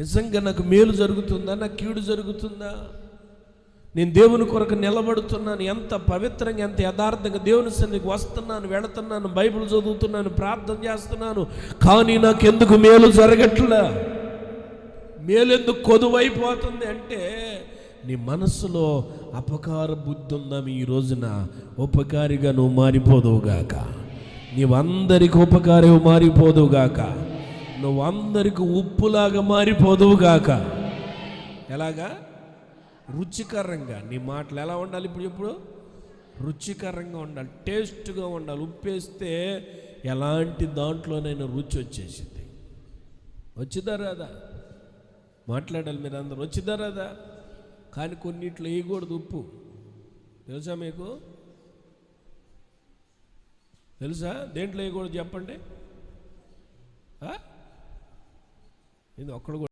నిజంగా నాకు మేలు జరుగుతుందా? నాకు కీడు జరుగుతుందా? నేను దేవుని కొరకు నిలబడుతున్నాను. ఎంత పవిత్రంగా ఎంత యథార్థంగా దేవుని సన్నిధికి వస్తున్నాను వెళుతున్నాను బైబిల్ చదువుతున్నాను ప్రార్థన చేస్తున్నాను. కానీ నాకు ఎందుకు మేలు జరగట్లా? మేలెందుకు కొదువైపోతుంది అంటే నీ మనస్సులో అపకార బుద్ధి ఉందామి ఈ రోజున? ఉపకారిగా నువ్వు మారిపోదువుగాక. నీవందరికి ఉపకారి మారిపోదువుగాక. నువ్వు అందరికి ఉప్పులాగా మారిపోదువు గాక. ఎలాగా? రుచికరంగా. నీ మాటలు ఎలా ఉండాలి ఇప్పుడు ఇప్పుడు రుచికరంగా ఉండాలి టేస్ట్గా ఉండాలి. ఉప్పేస్తే ఎలాంటి దాంట్లోనైనా రుచి వచ్చేసింది. వచ్చిందా రాదా? మాట్లాడాలి మీరు అందరూ. వచ్చిందా రాదా? కానీ కొన్నిట్లో వేయకూడదు ఉప్పు. తెలుసా మీకు? తెలుసా? దేంట్లో వేయకూడదు చెప్పండి. ఆ? ఇది ఒక్కడు కూడా